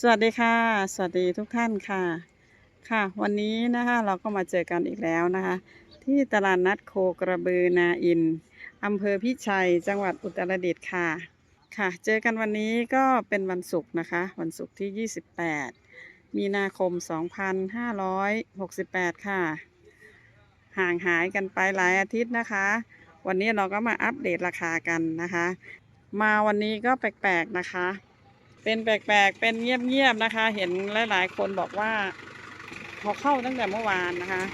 สวัสดีค่ะ สวัสดีทุกท่านค่ะ ค่ะ วันนี้นะคะเราก็มาเจอกันอีกแล้วนะคะ ที่ตลาดนัดโคกระบือนาอินอำเภอพิชัย จังหวัดอุตรดิตถ์ค่ะ ค่ะ เจอกันวันนี้ก็เป็นวันศุกร์นะคะ วันศุกร์ที่ 28 มีนาคม 2568 ค่ะ ห่างหายกันไปหลายอาทิตย์นะคะ วันนี้เราก็มาอัปเดตราคากันนะคะ มาวันนี้ก็แปลกๆนะคะ เป็นแปลกๆ เป็นเงียบๆนะคะ เห็นหลายๆคนบอกว่าเขาเข้าตั้งแต่เมื่อวานนะคะ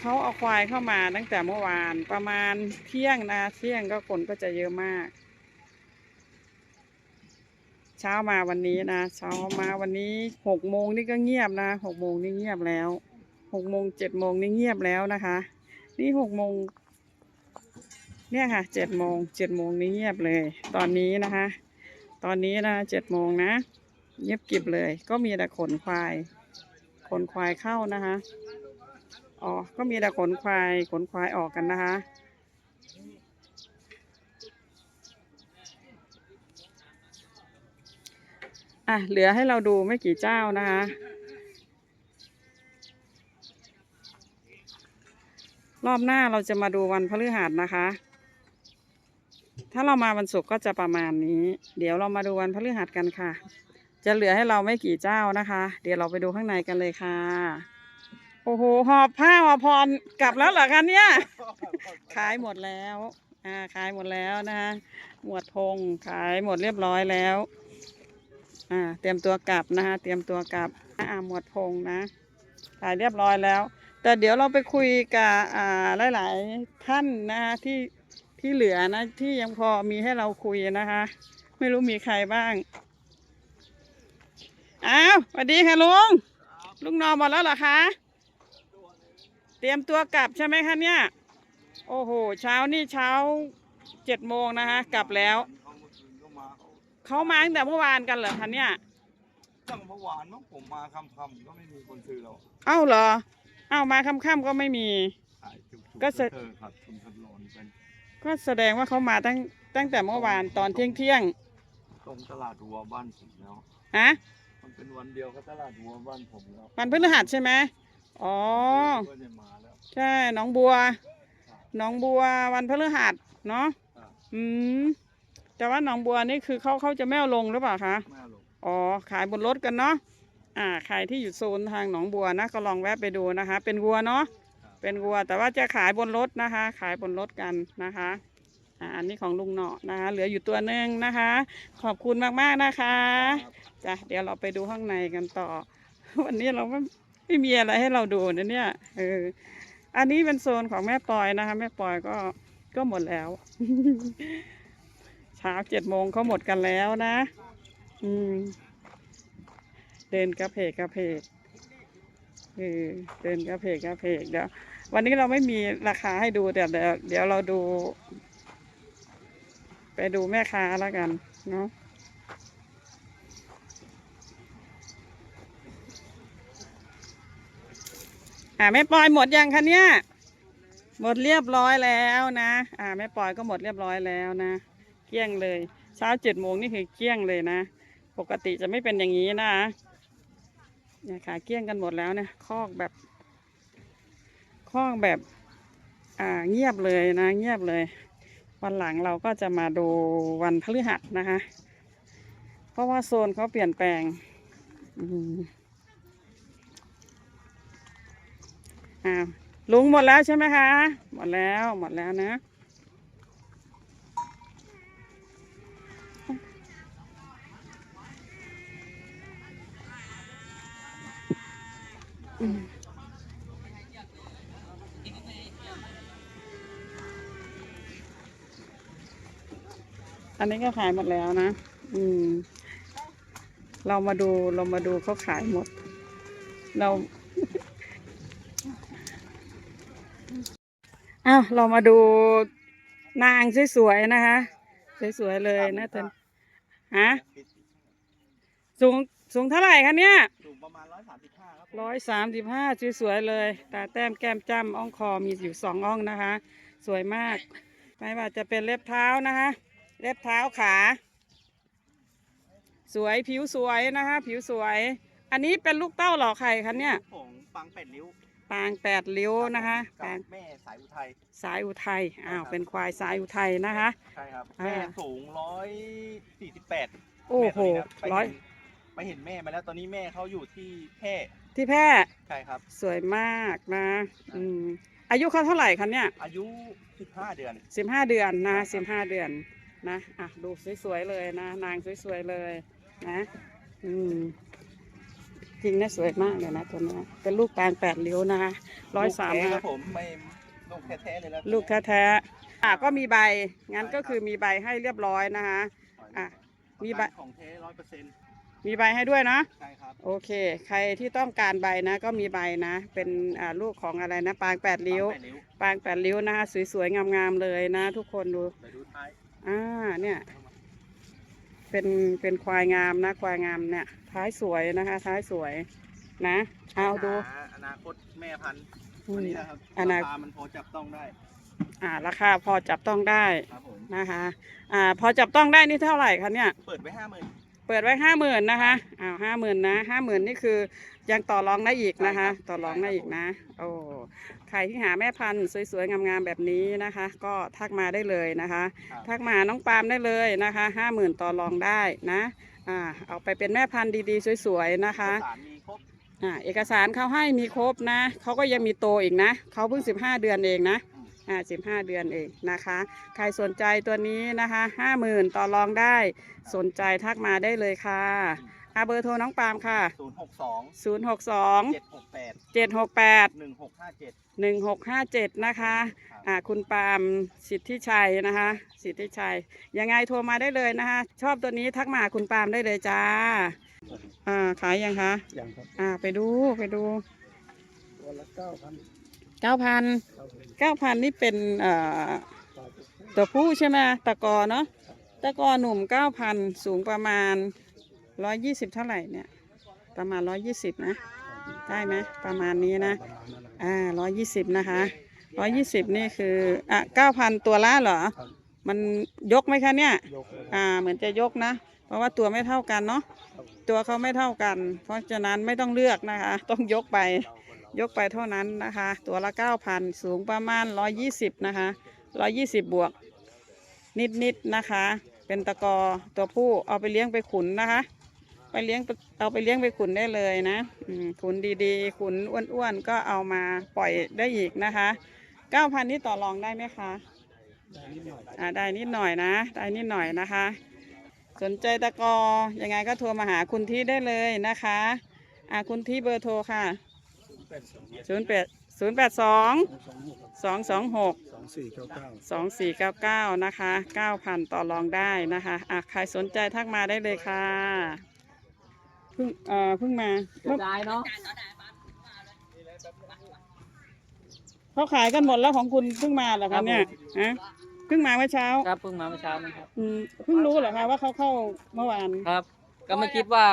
เขาเอาควายเข้ามาตั้งแต่เมื่อวาน ประมาณเที่ยงนะเที่ยงก็คนก็จะเยอะมาก เช้ามาวันนี้นะเช้ามาวันนี้หกโมงนี่ก็เงียบนะหกโมงนี่เงียบแล้วหกโมงเจ็ดโมงนี่เงียบแล้วนะคะ นี่หกโมงเนี่ยค่ะเจ็ดโมงเจ็ดโมงนี่เงียบเลย ตอนนี้นะคะ ตอนนี้นะเจ็ดโมงนะเงียบกิบเลย ก็มีแต่ขนควาย ขนควายเข้านะคะ อ๋อ ก็มีแต่ขนควาย ขนควายออกกันนะคะอะ เหลือให้เราดูไม่กี่เจ้านะคะ รอบหน้าเราจะมาดูวันพฤหัสนะคะ ถ้าเรามาวันศุกร์ก็จะประมาณนี้ เดี๋ยวเรามาดูวันพฤหัสกันค่ะ จะเหลือให้เราไม่กี่เจ้านะคะ เดี๋ยวเราไปดูข้างในกันเลยค่ะ โอ้โหหอบผ้าหอบพรกลับแล้วเหรอคะเนี่ยขายหมดแล้วอ่าขายหมดแล้วนะคะหมวดพงขายหมดเรียบร้อยแล้วอ่าเตรียมตัวกลับนะคะ เตรียมตัวกลับอ่าหมวดพงนะขายเรียบร้อยแล้ว แต่เดี๋ยวเราไปคุยกับอ่าหลาย ๆ ท่านนะคะที่ ที่เหลือนะ ที่ยังพอมีให้เราคุยนะคะ ไม่รู้มีใครบ้าง อ้าวสวัสดีค่ะลุง ลุงนอนหมดแล้วเหรอคะ เตรียมตัวกลับใช่ไหมคะเนี่ย โอ้โห เช้านี่เช้าเจ็ดโมงนะคะ กลับแล้ว เขาเมื่อคืนก็มาเขาเขามาตั้งแต่เมื่อวานกันเหรอคะเนี่ยตั้งเมื่อวานมั้งผมมาคำคำๆก็ไม่มีคนซื้อเรา เอ้าเหรอ เอ้ามาค่ำๆก็ไม่มีขายจุกๆก็จะเธอขาดทุนขาดรอนเป็น ก็แสดงว่าเขามาตั้งตั้งแต่เมื่อวานตอนเที่ยงเที่ยงตรงตลาดหัวบ้านผมแล้วๆฮะมันเป็นวันเดียวกับตลาดหัวบ้านผมแล้ววันพฤหัสใช่ไหมอ๋อก็จะมาแล้วใช่หน้องบัวหน้องบัววันพฤหัสเนาะอ่าอืมแต่ว่าหนองบัวนี่คือเขาเขาจะไม่เอาลงหรือเปล่าคะแม่ลงอ๋อขายบนรถกันเนาะอ่าใครที่อยู่โซนทางหนองบัวนะก็ลองแวะไปดูนะคะ เป็นวัวเนาะ เป็นวัว แต่ว่าจะขายบนรถนะคะ ขายบนรถกันนะคะอันนี้ของลุงเนาะนะคะ เหลืออยู่ตัวหนึ่งนะคะ ขอบคุณมากๆนะคะจ้ะเดี๋ยวเราไปดูข้างในกันต่อ วันนี้เราไม่ไม่มีอะไรให้เราดูนะเนี่ยเอออันนี้เป็นโซนของแม่ปอยนะคะ แม่ปอยก็ก็หมดแล้ว เช้าเจ็ดโมงเขาหมดกันแล้วนะ อืม เดินกระเพกกระเพกเออเดินกระเพกกระเพกเดี๋ยว วันนี้เราไม่มีราคาให้ดูแต่เดี๋ยวเดี๋ยวเราดู ไปดูแม่ค้าแล้วกันเนาะอ่าแม่ปอยหมดยังคะเนี่ย หมดเรียบร้อยแล้วนะ อ่าแม่ปอยก็หมดเรียบร้อยแล้วนะ เกลี้ยงเลยเช้าเจ็ดโมงนี่คือเกลี้ยงเลยนะ ปกติจะไม่เป็นอย่างนี้นะเนี่ยค่ะเกลี้ยงกันหมดแล้วเนี่ยคอกแบบ คอกแบบอ่าเงียบเลยนะเงียบเลย วันหลังเราก็จะมาดูวันพฤหัสนะคะ เพราะว่าโซนเขาเปลี่ยนแปลงอ่าลุงหมดแล้วใช่ไหมคะ หมดแล้วหมดแล้วนะ นนี้ก็ขายหมดแล้วนะ อืม เรามาดูเรามาดูเขาขายหมด เราอ้าวเรามาดูนางสวยๆนะคะ สวยๆเลยนะเธอฮะสูงสูงเท่าไหร่คะเนี่ยสูงประมาณร้อยสามสิบห้าครับร้อยสามสิบห้าสวยๆเลย ตาแต้มแก้มจ้ำอ่องคอมีอยู่สองอ่องนะคะ สวยมาก ไม่ว่าจะเป็นเล็บเท้านะคะ เล็บเท้าขาสสวยผิวสวยนะคะ ผิวสวย อันนี้เป็นลูกเต้าเหรอไข่คะเนี่ย ของปังเป็ดริ้วปางแปดริ้วนะคะปากังบแม่สายอุทัยสายอุทัยอ้าวเป็นควายสายอุทัยนะคะ ใช่ครับอ่าแม่สูงร้อยสี่สิบแปดโอ้โหร้อยไปเห็นแม่มาแล้วตอนนี้แม่เขาอยู่ที่แพร่ที่แพร่ใช่ครับ สวยมากนะอืมอายุเขาเท่าไหร่คะเนี่ย อายุสิบห้าเดือนสิบห้าเดือนนะสิบห้าเดือน นะอะดูสวยๆเลยนะนางสวยๆเลยนะอืมจริงนะสวยมากเลยนะตัวเนี้ยเป็นลูกปางแปดริ้วนะคะร้อยสามลูกแท้คห้ารับผมไม่ลูกแท้ๆเลยนะลูกแท้ๆอะก็มีใบงั้นก็คือมีใบให้เรียบร้อยนะคะอะมีใบของแท้ร้อยเปอร์เซ็นต์มีใบให้ด้วยนะใช่ครับโอเค ใครที่ต้องการใบนะ ก็มีใบนะ เป็นอ่าลูกของอะไรนะ ปางแปดริ้วปังแปดริ้ว ปางแปดริ้วนะคะสวยๆงามๆเลยนะ ทุกคนดูไปดูท้าย อ่าเนี่ย เป็นเป็นควายงามนะ ควายงามเนี่ย ท้ายสวยนะคะ ท้ายสวยนะเอาดูหาอนาคตแม่พันธุ์อืวันมนี้นะครับอนาราคามันพอจับต้องได้ อ่า ราคาพอจับต้องได้ครับผมนะคะ อ่า พอจับต้องได้นี่เท่าไหร่คะเนี่ย เปิดไว้ห้าหมื่น เปิดไว้ห้าหมื่นนะคะอ้าวห้าหมื่นนะห้าหมื่นนี่คือยังต่อรองได้อีกนะคะ ต่อรองได้อีกนะ โอ้ใครที่หาแม่พันธุ์สวยๆงามๆแบบนี้นะคะ ก็ทักมาได้เลยนะคะครับทักมาน้องปาล์มได้เลยนะคะห้าหมื่นต่อรองได้นะอ่าเอาไปเป็นแม่พันธุ์ดีๆ สวยๆนะคะสารมีครบอ่าเอกสารเขาให้มีครบนะเขาก็ยังมีโตอีกนะเขาเพิ่งสิบห้าเดือนเองนะ อ่าสิบห้าเดือนเองนะคะ ใครสนใจตัวนี้นะคะห้าหมื่นต่อรองได้ สนใจทักมาได้เลยค่ะอาเบอร์โทรน้องปาล์มค่ะ ศูนย์หกสองศูนย์หกสองเจ็ดหกแปดเจ็ดหกแปดหนึ่งหกห้าเจ็ดหนึ่งหกห้าเจ็ดนะคะอ่าคุณปาล์มสิทธิชัยนะคะ สิทธิชัย ยังไงโทรมาได้เลยนะคะ ชอบตัวนี้ทักมาหาคุณปาล์มได้เลยจ้าอ่าขายยังคะอย่างครับ อ่าไปดูไปดูตัวละเก้าพัน เก้าพันเก้าพันนี่เป็นตัวผู้ใช่ไหมตะกอเนาะตะกอหนุ่มเก้าพันสูงประมาณร้อยยี่สิบเท่าไหร่เนี่ย ประมาณร้อยยี่สิบนะ ได้ไหมประมาณนี้นะ อ่าร้อยยี่สิบนะคะร้อยยี่สิบนี่คืออะเก้าพันตัวละเหรอ มันยกไหมคะเนี่ย อ่าเหมือนจะยกนะ เพราะว่าตัวไม่เท่ากันเนาะตัวเขาไม่เท่ากัน เพราะฉะนั้นไม่ต้องเลือกนะคะ ต้องยกไป ยกไปเท่านั้นนะคะ ตัวละเก้าพันสูงประมาณร้อยยี่สิบนะคะร้อยยี่สิบบวก นิดๆนะคะ เป็นตะกอตัวผู้เอาไปเลี้ยงไปขุนนะคะ ไปเลี้ยงเอาไปเลี้ยงไปขุนได้เลยนะขุนดีๆ ขุนอ้วนๆก็เอามาปล่อยได้อีกนะคะเก้าพันนี่ต่อรองได้ไหมคะได้นิดหน่อยอ่าได้นิดหน่อยนะ ได้นิดหน่อยนะคะ สนใจตะกอยังไงก็โทรมาหาคุณที่ได้เลยนะคะ อ่าคุณที่เบอร์โทรค่ะ ศูนย์แปดศูนย์แปดสองสองหกสองสองหกสองสี่เก้าเก้าสองสี่เก้าเก้านะคะเก้าพันต่อรองได้นะคะอะใครสนใจทักมาได้เลยค่ะเพิ่งเอ่อเพิ่งมาเมื่อได้เนาะเขาขายกันหมดแล้วของคุณเพิ่งมาเหรอคะเนี่ยฮะเพิ่งมาเมื่อเช้าครับเพิ่งมาเมื่อเช้านี้ครับอืมเพิ่งรู้เหรอคะว่าเขาเข้าเมื่อวานครับ ก็ไม่คิดว่า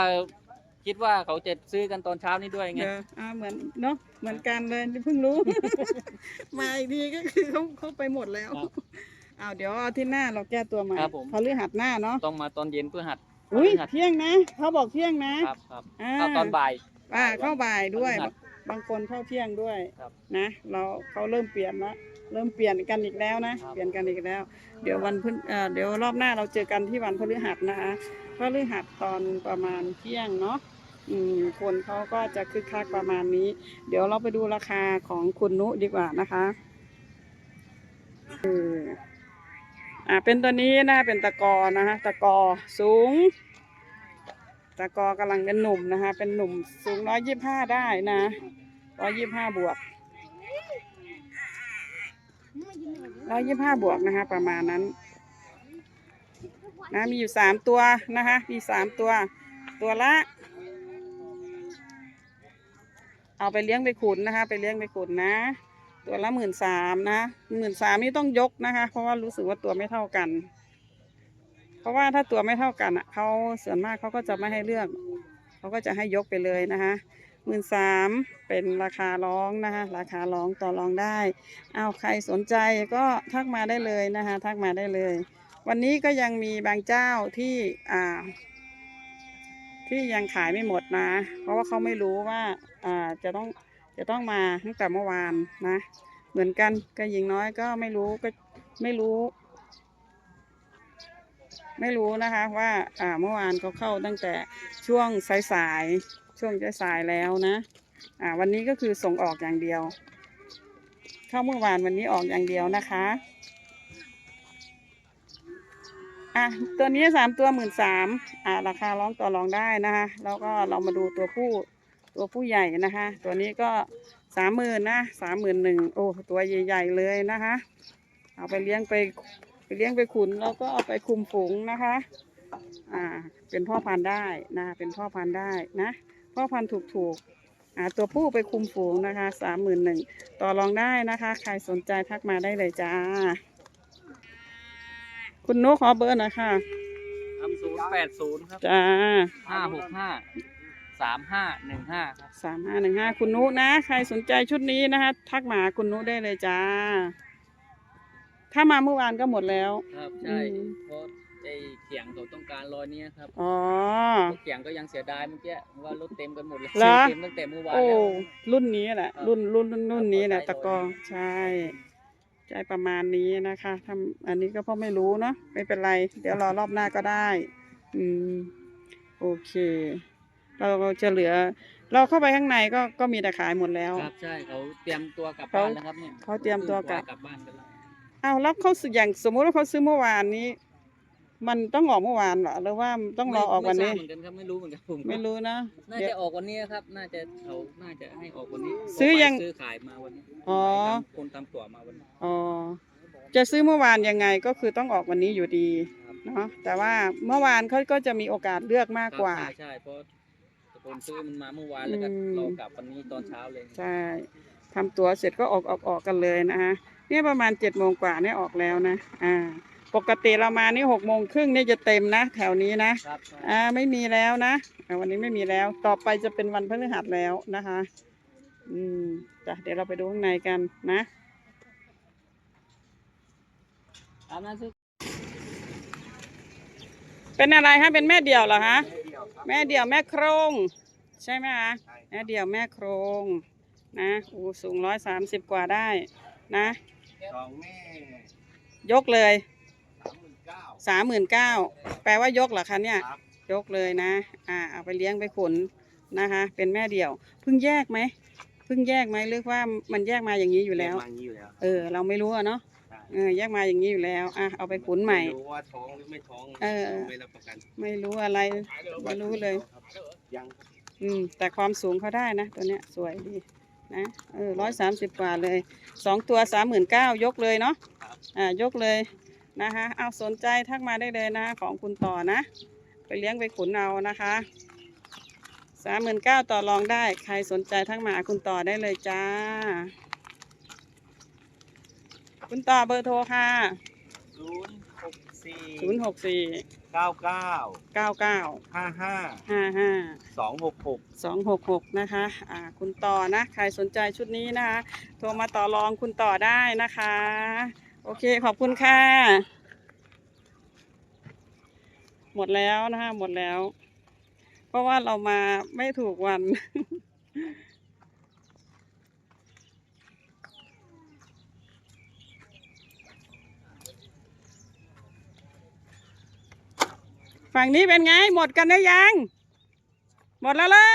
คิดว่าเขาจะซื้อกันตอนเช้านี้ด้วยไงเดี๋ยวอ่าเหมือนเนาะเหมือนกันเลยเพิ่งรู้ มาอีกทีก็คือเขาเขาไปหมดแล้วครับอ้าวเดี๋ยวอาที่หน้าเราแก้ตัวใหม่ครับผม พฤหัสหน้าเนาะต้องมาตอนเย็นเพื่อหัดอุ้ยพฤหัสเที่ยงนะเขาบอกเที่ยงนะครับครับอ่าเข้าตอนบ่าย อ่าเข้าบ่ายด้วย พฤหัสบางคนเข้าเที่ยงด้วยครับนะเราเขาเริ่มเปลี่ยนละเริ่มเปลี่ยนกันอีกแล้วนะครับ เปลี่ยนกันอีกแล้ว เดี๋ยววันพฤเอ่อเดี๋ยวรอบหน้าเราเจอกันที่วันพฤหัสนะคะพฤหัสตอนประมาณเที่ยงเนาะ อืมคนเขาก็จะคึกคักประมาณนี้ เดี๋ยวเราไปดูราคาของคุณนุดีกว่านะคะเอออ่าเป็นตัวนี้นะเป็นตะกอนะคะตะกอสูง ตะกอกำลังเป็นหนุ่มนะคะ เป็นหนุ่มสูงร้อยยี่ห้าได้นะร้อยยี่ห้าบวกร้อยยี่ห้าบวกนะคะ ประมาณนั้นนะมีอยู่สามตัวนะคะ มีสามตัว ตัวละ เอาไปเลี้ยงไปขุนนะคะ ไปเลี้ยงไปขุนนะ ตัวละหมื่นสามนะหมื่นสามนี่ต้องยกนะคะ เพราะว่ารู้สึกว่าตัวไม่เท่ากัน เพราะว่าถ้าตัวไม่เท่ากันอะเขาส่วนมากเขาก็จะไม่ให้เลือกเขาก็จะให้ยกไปเลยนะคะหมื่นสามเป็นราคาร้องนะคะ ราคาร้องต่อรองได้เอาใครสนใจก็ทักมาได้เลยนะคะ ทักมาได้เลย วันนี้ก็ยังมีบางเจ้าที่อ่า ที่ยังขายไม่หมดนะ เพราะว่าเขาไม่รู้ว่าอ่าจะต้องจะต้องมาตั้งแต่เมื่อวานนะ เหมือนกันกับหญิงน้อยก็ไม่รู้ก็ไม่รู้ ไม่รู้นะคะว่าอ่าเมื่อวานเขาเข้าตั้งแต่ช่วงสายๆช่วงสายๆแล้วนะอ่าวันนี้ก็คือส่งออกอย่างเดียว เข้าเมื่อวานวันนี้ออกอย่างเดียวนะคะ อะตัวนี้สามตัวหมื่นสามอ่าราคาร้องต่อรองได้นะคะแล้วก็เรามาดูตัวผู้ตัวผู้ใหญ่นะคะ ตัวนี้ก็สามหมื่นนะสามหมื่นหนึ่งโอ้ตัวใหญ่ ๆ เลยนะคะ เอาไปเลี้ยงไปไปเลี้ยงไปขุนแล้วก็เอาไปคุมฝูงนะคะ อ่า เป็นพ่อพันธุ์ได้นะเป็นพ่อพันธุ์ได้นะ พ่อพันธุ์ถูกๆอ่าตัวผู้ไปคุมฝูงนะคะสามหมื่นหนึ่งต่อรองได้นะคะ ใครสนใจทักมาได้เลยจ้า คุณนุกขอเบอร์หน่อยค่ะครับศูนย์แปดศูนย์ครับจ้าห้าหกห้าสามห้าหนึ่งห้าครับสามห้าหนึ่งห้าคุณนุนะ ใครสนใจชุดนี้นะคะ ทักมาหาคุณนุได้เลยจ้า ถ้ามาเมื่อวานก็หมดแล้ว ครับใช่อืม เพราะไอ้เขียงเขาต้องการรอยเนี้ยครับอ๋อ พวกเขียงก็ยังเสียดายเมื่อกี้ว่ารถเต็มกันหมดเลยเหรอ เต็มตั้งแต่เมื่อวานโอ้แล้ว รุ่นนี้แหละครับรุ่นรุ่นรุ่นรุ่นนี้แหละครับตะกอใช่ ใช่ประมาณนี้นะคะทำอันนี้ก็เพราะไม่รู้เนาะไม่เป็นไร เดี๋ยวรอรอบหน้าก็ได้ อืมโอเค เราจะเหลือ เราเข้าไปข้างในก็ก็มีแต่ขายหมดแล้ว ครับใช่เขาเตรียมตัวกลับเขาบ้านแล้วครับเนี่ยเขาเตรียมตัวกลับ กลับบ้านกันแล้วอ้าวแล้วเขาซื้ออย่างสมมุติว่าเขาซื้อเมื่อวานนี้ มันต้องออกเมื่อวานเหรอหรือว่าต้องรอออกวันนี้ ไม่ทราบเหมือนกันครับไม่รู้เหมือนกันผมก็ไม่รู้นะ น่าเดี๋ยจะวออกวันนี้ครับ น่าจะเขาน่าจะให้ออกวันนี้ซื้อยัง ซื้อขายมาวันนี้อ๋อคนตามตั๋วมาวันนี้อ๋อจะซื้อเมื่อวานยังไงก็คือต้องออกวันนี้อยู่ดีครับเนาะแต่ว่าเมื่อวานเขาก็จะมีโอกาสเลือกมากกว่า ครับใช่ใช่เพราะคนซื้อมันมาเมื่อวานแล้วก็อืม รอกลับวันนี้ตอนเช้าเลยใช่ทำตัวเสร็จก็ออกออกออกกันเลยนะคะเนี่ยประมาณเจ็ดโมงกว่าเนี่ยออกแล้วนะอ่า ปกติเรามานี่หกโมงครึ่งเนี่ยจะเต็มนะ แถวนี้นะ ครับใช่อ่าไม่มีแล้วนะอ่าวันนี้ไม่มีแล้ว ต่อไปจะเป็นวันพฤหัสแล้วนะคะ อืมจ้ะเดี๋ยวเราไปดูข้างในกันนะตามนั้นซื้อเป็นอะไรฮะเป็นแม่เดี่ยวเหรอฮะแม่เดียวครับแม่เดี่ยวแม่โครง ใช่ไหมคะใช่แม่เดี่ยวแม่โครง นะโอ้สูงร้อยสามสิบกว่าได้นะ สองแม่ ยกเลย สามหมื่นเก้าสามหมื่นเก้าแปลว่ายกเหรอคะเนี่ย ครับ ยกเลยนะ อ่า เอาไปเลี้ยงไปขุนนะคะ เป็นแม่เดี่ยว เพิ่งแยกไหมเพิ่งแยกไหมหรือว่ามันแยกมาอย่างนี้อยู่แล้ว เรีกมาอย่างนี้อยู่แล้วเออ เราไม่รู้อะเนาะ ใช่เออ แยกมาอย่างนี้อยู่แล้ว อะ เอาไปขุนใหม่ รู้ว่าท้องหรือไม่ท้องเออไม่รับประกันไม่รู้อะไร ไม่รู้เลย ยังอืม แต่ความสูงเขาได้นะ ตัวเนี้ยสวยดีนะ เออร้อยสามสิบกว่าเลย สองตัวสามหมื่นเก้ายกเลยเนาะครับอ่า ยกเลย นะคะเอาสนใจทักมาได้เลยนะของคุณต่อนะ ไปเลี้ยงไปขุนเอานะคะสามหมื่นเก้าต่อรองได้ ใครสนใจทักมาหาคุณต่อได้เลยจ้า คุณต่อเบอร์โทรค่ะศูนย์หกสี่ศูนย์หกสี่เก้าเก้าเก้าเก้าห้าห้าห้าห้าสองหกหกสองหกหกนะคะอ่าคุณต่อนะ ใครสนใจชุดนี้นะคะ โทรมาต่อรองคุณต่อได้นะคะ โอเคขอบคุณค่ะ หมดแล้วนะคะหมดแล้ว เพราะว่าเรามาไม่ถูกวัน ฝั่งนี้เป็นไง หมดกันได้ยัง หมดแล้วเหรอ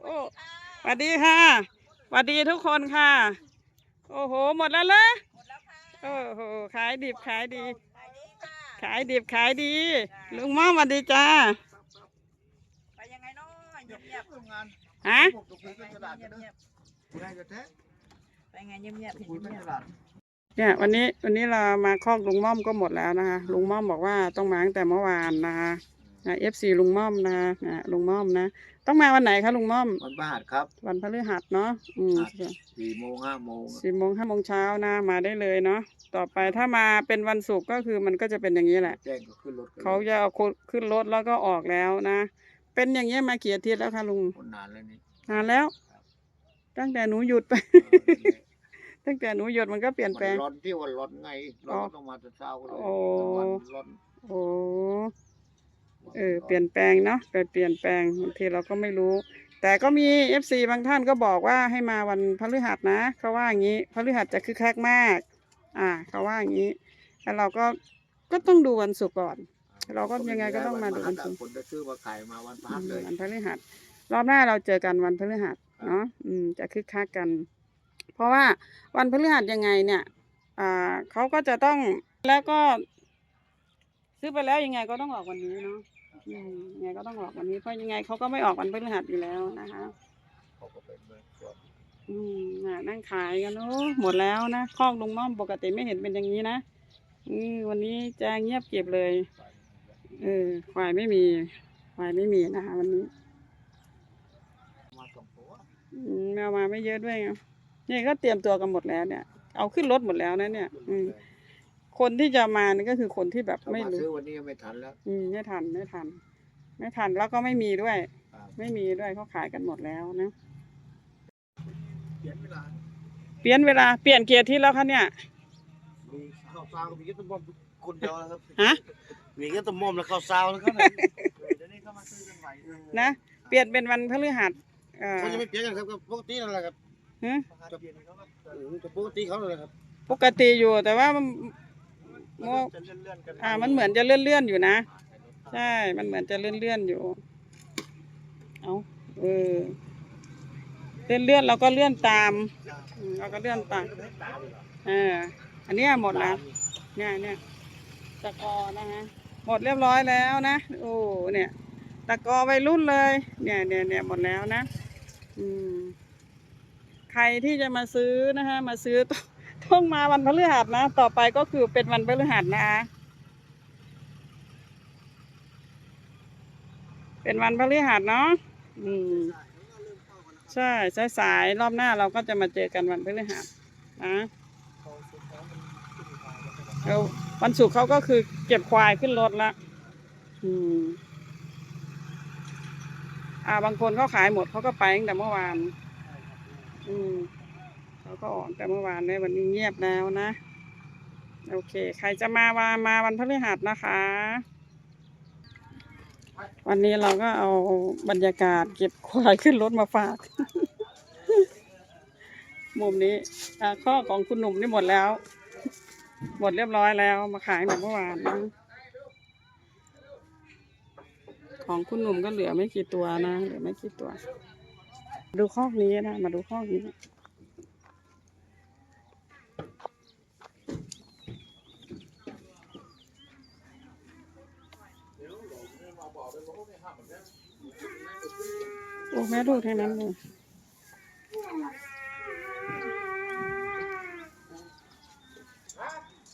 โอ้สวัสดีค่ะสวัสดีทุกคนค่ะ โอ้โห หมดแล้วเหรอโอ้โห ขายดิบขายดีขายดิบขายดี ลุงม่อมสวัสดีจ้า ไปยังไงเนาะเงียบเงียบทำงานฮะผมตกคุยกันตลาดกันเนอะเงียบง่ายจะแท้ไปไงเงียบเงียบคุยกันเงียตบลาดเนี่ยวันนี้วันนี้เรามาคอกลุงม่อมก็หมดแล้วนะคะลุงม่อมบอกว่าต้องมาตั้งแต่เมื่อวานนะคะนะ เอฟซีลุงม่อมนะคะนะลุงม่อมนะ ต้องมาวันไหนคะลุงม่อม วันบ้านครับวันพฤหัสเนาะอืมสี่โมงห้าโมงสี่โมงห้าโมงเช้านะมาได้เลยเนาะต่อไปถ้ามาเป็นวันศุกร์ก็คือมันก็จะเป็นอย่างนี้แหละแจ้งก็ขึ้นรถกันเขาจะเอาคนขึ้นรถแล้วก็ออกแล้วนะ เป็นอย่างนี้ยมากี่อาทิตย์แล้วคะลุงคนนานแล้วนี่นานแล้วครับตั้งแต่หนูหยุดไปเออนี่แหละตั้งแต่หนูหยุดมันก็เปลี่ยนแปลงมันร้อนที่วันร้อนไงเราก็ต้องมาแต่เช้าเลยโอ้วันร้อนโอ้วั เออเปลี่ยนแปลงเนาะไปเปลี่ยนแปลงบางทีเราก็ไม่รู้ แต่ก็มีเอฟซีบางท่านก็บอกว่าให้มาวันพฤหัสนะเขาว่าอย่างนี้พฤหัสจะคึกคักมาก อ่าเขาว่าอย่างนี้แล้วเราก็ก็ต้องดูวันศุกร์ก่อน เราก็ยังไงก็ต้องมาดูวันศุกร์คนจะซื้อมาขายมาวันพอืระมเลยวันพฤหัสรอบหน้าเราเจอกันวันพฤหัสเนาะอืมจะคึกคักกัน เพราะว่าวันพฤหัสยังไงเนี่ย อ่าเขาก็จะต้องแล้วก็ ซื้อไปแล้วยังไงก็ต้องออกวันนี้เนาะอืมยังไงก็ต้องออกวันนี้เพราะยังไงเขาก็ไม่ออกวันพฤหัสอยู่แล้วนะคะเขาก็เป็นเมืองสวนอืมน่ะนั่งขายกันโอ้หมดแล้วนะคอกลุงม่อมปกติไม่เห็นเป็นอย่างนี้นะอืมวันนี้จะเงียบเก็บเลยเออควายไม่มีควายไม่มีนะคะวันนี้มาสองตัวอืมแมวมาไม่เยอะด้วยไงนี่ก็เตรียมตัวกันหมดแล้วเนี่ย เอาขึ้นรถหมดแล้วนะเนี่ย อืม คนที่จะมานี่ก็คือคนที่แบบถ้าไม่มารู้ ซื้อวันนี้ไม่ทันแล้ว อืมไม่ทันไม่ทัน ไม่ทันแล้วก็ไม่มีด้วย ครับ ไม่มีด้วยเขาขายกันหมดแล้วนะเปลี่ยนเวลา เปลี่ยนเวลาเปลี่ยนเกียร์ที่แล้วคะเนี่ย มีข้าวซาวมีแค่ต้มมอมคนเดียวนะครับฮะ มีแค่ต้มมอมแล้วข้าวซาวนะครับเนี่ยเดี๋ยวนี้เขามาซื้อกันไหวเลยนะเปลี่ยนเป็นวันพฤหัสเอ่อเขาจะไม่เปลี่ยนกันครับก็ปกตินั่นแหละครับฮะจะจะปกติเขาเลยครับปกติอยู่แต่ว่ามัน โมจะเลื่อนๆกันอ่า มันเหมือนจะเลื่อนๆอยู่นะ ใช่ มันเหมือนจะเลื่อนๆอยู่ เอาเออ เลื่อนเลื่อนๆเราก็เลื่อนตามอืมเราก็เลื่อนตามเออ อันเนี้ยหมดแล้ว เนี่ยเนี่ยตะกอนะฮะ หมดเรียบร้อยแล้วนะ โอ้ เนี่ย ตะกอวัยรุ่นเลย เนี่ยเนี่ยเนี่ยหมดแล้วนะ อืม ใครที่จะมาซื้อนะฮะมาซื้อต้อ งต้องมาวันพฤหัสนะ ต่อไปก็คือเป็นวันพฤหัสนะคะเป็นวันพฤหัสเนาะอืมใช่สายสายรอบหน้าเราก็จะมาเจอกันวันพฤหัสนะแล้ววันศุกร์เขาก็คือเก็บควายขึ้นรถละอืมอ่าบางคนเขาขายหมดเขาก็ไปตั้งแต่เมื่อวาน อืม เขาก็ออกแต่เมื่อวานเลยวันนี้เงียบแล้วนะ โอเค ใครจะมามามาวันพฤหัสนะคะ วันนี้เราก็เอาบรรยากาศเก็บควายขึ้นรถมาฝาก มุมนี้ข้อของคุณหนุ่มนี่หมดแล้ว หมดเรียบร้อยแล้วมาขายแบบเมื่อวานนะของคุณหนุ่มก็เหลือไม่กี่ตัวนะ เหลือไม่กี่ตัว ดูข้อนี้นะ มาดูข้อนี้ โอ้แม่ ลูกทั้งนั้นเลย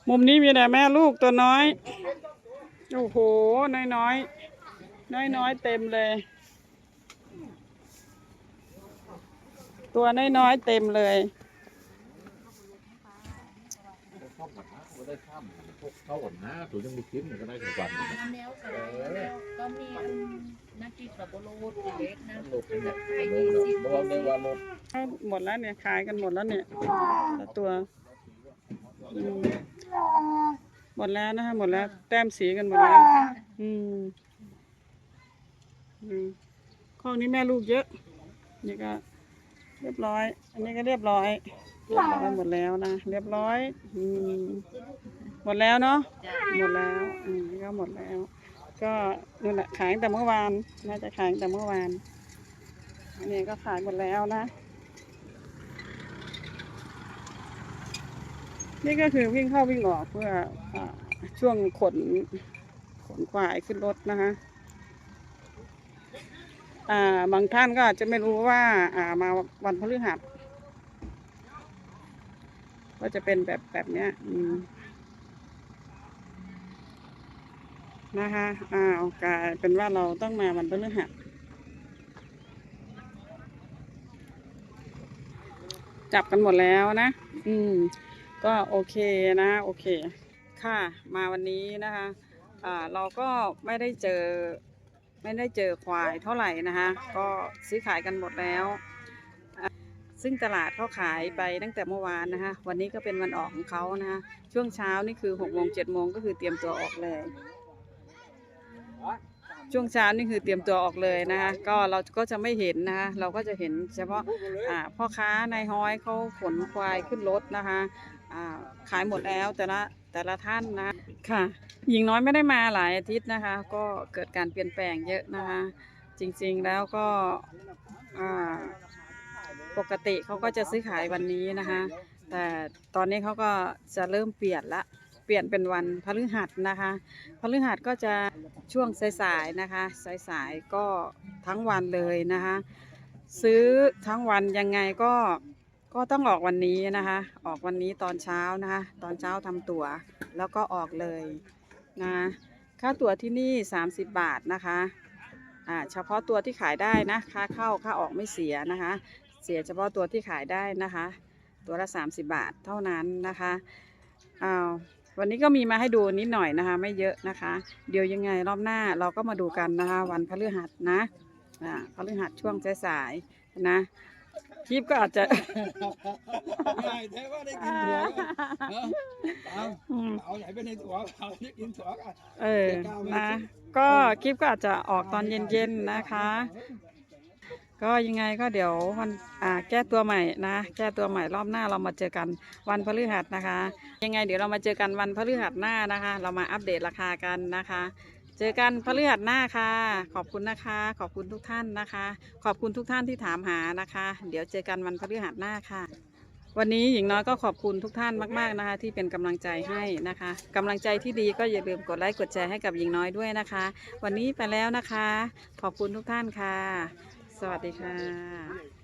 มุมนี้มีแต่แม่ลูกตัวน้อย โอ้โห น้อยน้อยน้อยน้อยเต็มเลย ตัวน้อยน้อยเต็มเลย ได้ข้ามพวกเขาอ่อนนะตัวยังมีคิดก็ได้ทุกวันแนวก็ได้ก็มีนักกีฬาโบโลดเล็กนะโลกเป็นแบบโลกเลยเพราะว่าเรียกว่าโลกหมดแล้วเนี่ยขายกันหมดแล้วเนี่ยแต่ละตัวอืมหมดแล้วนะคะหมดแล้ว แต้มสีกันหมดแล้วอืมอืมข้องนี้แม่ลูกเยอะนี่ก็เรียบร้อย อันนี้ก็เรียบร้อย เรียบร้อยหมดแล้วนะเรียบร้อยอืมหมดแล้วเนาะหมดแล้วอืมก็หมดแล้ว ก็นู่นแหละขายตั้งแต่เมื่อวานน่าจะขายตั้งแต่เมื่อวานอันนี้ก็ขายหมดแล้วนะ นี่ก็คือวิ่งเข้าวิ่งออกเพื่ออาช่วงขนขนควายขึ้นรถนะคะอ่าบางท่านก็อาจจะไม่รู้ว่าอ่ามาวันพฤหัส ก็จะเป็นแบบแบบเนี้ยนะคะ อ้าวกลายเป็นว่าเราต้องมาวันพฤหัสจับกันหมดแล้วนะ อืม ก็โอเคนะ โอเค ค่ะ มาวันนี้นะคะ อ่า เราก็ไม่ได้เจอ ไม่ได้เจอควายเท่าไหร่นะคะ ก็ซื้อขายกันหมดแล้ว ซึ่งตลาดเขาขายไปตั้งแต่เมื่อวานนะคะ วันนี้ก็เป็นวันออกของเขานะคะช่วงเช้านี่คือหกโมงเจ็ดโมงก็คือเตรียมตัวออกเลย ช่วงเช้านี่คือเตรียมตัวออกเลยนะคะก็เราก็จะไม่เห็นนะคะเราก็จะเห็นเฉพาะพ่อค้าในายฮ้อยเขาขนควายขึ้นรถนะคะขายหมดแล้วแต่ละแต่ละท่านนะค่ะ หญิงน้อยไม่ได้มาหลายอาทิตย์นะคะ ก็เกิดการเปลี่ยนแปลงเยอะนะคะ จริงๆแล้วก็อ่า ปกติเขาก็จะซื้อขายวันนี้นะคะ แต่ตอนนี้เขาก็จะเริ่มเปลี่ยนละ เปลี่ยนเป็นวันพฤหัสนะคะพฤหัสก็จะช่วงสายๆนะคะ สายๆก็ทั้งวันเลยนะคะ ซื้อทั้งวันยังไงก็ก็ต้องออกวันนี้นะคะ ออกวันนี้ตอนเช้านะคะ ตอนเช้าทำตั๋วแล้วก็ออกเลยนะค่าตั๋วที่นี่ 30 บาทนะคะอ่าเฉพาะตัวที่ขายได้นะค่าเข้าค่าออกไม่เสียนะคะ สียเฉพาะตัวที่ขายได้นะคะ ตัวละ 30 บาทเท่านั้นนะคะอ้าววันนี้ก็มีมาให้ดูนิดหน่อยนะคะ ไม่เยอะนะคะ เดี๋ยวยังไงรอบหน้าเราก็มาดูกันนะคะ วันพฤหัสนะอ่าพฤหัสช่วงสายๆนะคลิปก็อาจจะง่ายแท้ว่าได้กินถั่วเอาอืมเอาไหนไปในถั่วเอาได้กินถั่วกันเออนะก็คลิปก็อาจจะออกตอนเย็นๆนะคะ ก็ยังไงก็เดี๋ยววันอ่าแก้ตัวใหม่นะ แก้ตัวใหม่รอบหน้าเรามาเจอกันวันพฤหัสนะคะ ยังไงเดี๋ยวเรามาเจอกันวันพฤหัสหน้านะคะ เรามาอัปเดตราคากันนะคะ เจอกันพฤหัสหน้าค่ะ ขอบคุณนะคะ ขอบคุณทุกท่านนะคะ ขอบคุณทุกท่านที่ถามหานะคะ เดี๋ยวเจอกันวันพฤหัสหน้าค่ะ วันนี้หญิงน้อยก็ขอบคุณทุกท่านมากๆนะคะ ที่เป็นกำลังใจให้นะคะกำลังใจที่ดีก็อย่าลืมกดไลค์กดแชร์ให้กับหญิงน้อยด้วยนะคะ วันนี้ไปแล้วนะคะ ขอบคุณทุกท่านค่ะ สวัสดีค่ะ